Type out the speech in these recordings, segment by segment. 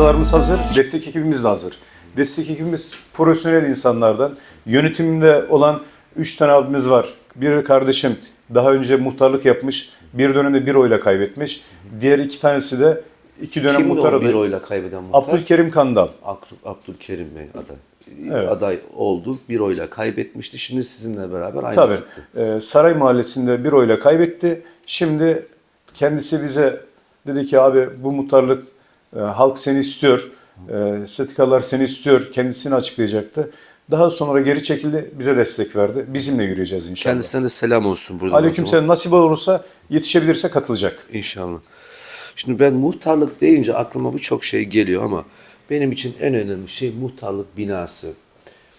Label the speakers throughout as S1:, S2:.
S1: Arızalarımız hazır, destek ekibimiz de hazır. Destek ekibimiz profesyonel insanlardan. Yönetimde olan 3 tane abimiz var. Bir kardeşim daha önce muhtarlık yapmış, bir dönemde bir oyla kaybetmiş. Diğer iki tanesi de iki dönem
S2: Kimdi
S1: muhtar
S2: o bir
S1: adayı.
S2: oyla kaybeden muhtar?
S1: Abdülkerim Kandal.
S2: Abdül, Abdülkerim Bey aday.
S1: Evet.
S2: Aday oldu. Bir oyla kaybetmişti. Şimdi sizinle beraber aynı
S1: Tabii.
S2: çıktı.
S1: Ee, Saray Mahallesi'nde bir oyla kaybetti. Şimdi kendisi bize dedi ki abi bu muhtarlık e, halk seni istiyor. E, statikalar seni istiyor. Kendisini açıklayacaktı. Daha sonra geri çekildi. Bize destek verdi. Bizimle yürüyeceğiz inşallah.
S2: Kendisine de selam olsun buradan.
S1: Aleykümselam. Nasip olursa yetişebilirse katılacak.
S2: İnşallah. Şimdi ben muhtarlık deyince aklıma birçok şey geliyor ama benim için en önemli şey muhtarlık binası.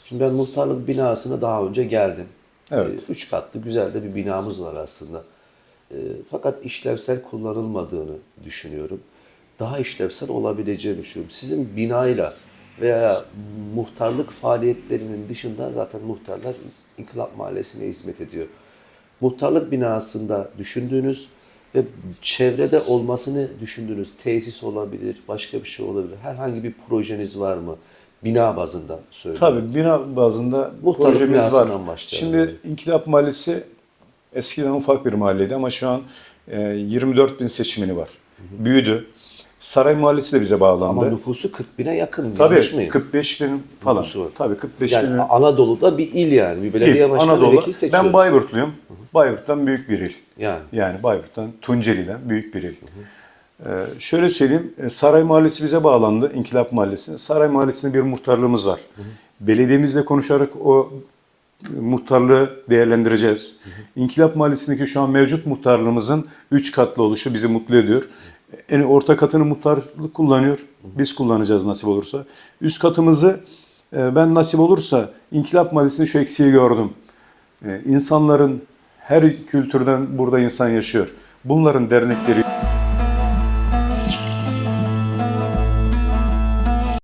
S2: Şimdi ben muhtarlık binasına daha önce geldim.
S1: Evet.
S2: Ee, Üç katlı güzel de bir binamız var aslında. Ee, Fakat işlevsel kullanılmadığını düşünüyorum. Daha işlevsel olabileceğini düşünüyorum. Sizin binayla veya muhtarlık faaliyetlerinin dışında zaten muhtarlar İnkılap Mahallesi'ne hizmet ediyor. Muhtarlık binasında düşündüğünüz ve çevrede olmasını düşündüğünüz tesis olabilir, başka bir şey olabilir. Herhangi bir projeniz var mı? Bina bazında söylüyorum.
S1: Tabii bina bazında
S2: Muhtarlık
S1: projemiz var. Şimdi İnkılap Mahallesi eskiden ufak bir mahalleydi ama şu an e, 24 bin seçmeni var. Büyüdü. Saray Mahallesi de bize bağlandı.
S2: Ama nüfusu 40 bine yakın. Yanlış mıyım?
S1: 45 bin falan.
S2: Nüfusu var.
S1: Tabii 45
S2: Yani
S1: bin.
S2: Anadolu'da bir il yani. Bir belediye
S1: il.
S2: başkanı
S1: Anadolu.
S2: vekil seçiyor.
S1: Ben Bayburtluyum. Bayburt'tan büyük bir il.
S2: Yani.
S1: Yani Bayburt'tan Tunceli'den büyük bir il. Ee, şöyle söyleyeyim, e, Saray Mahallesi bize bağlandı, İnkılap Mahallesi. Saray Mahallesi'nde bir muhtarlığımız var. Belediyemizle konuşarak o e, muhtarlığı değerlendireceğiz. İnkılap Mahallesi'ndeki şu an mevcut muhtarlığımızın 3 katlı oluşu bizi mutlu ediyor. En orta katını muhtarlık kullanıyor. Biz kullanacağız nasip olursa. Üst katımızı e, ben nasip olursa İnkılap Mahallesi'nde şu eksiği gördüm. E, İnsanların her kültürden burada insan yaşıyor. Bunların dernekleri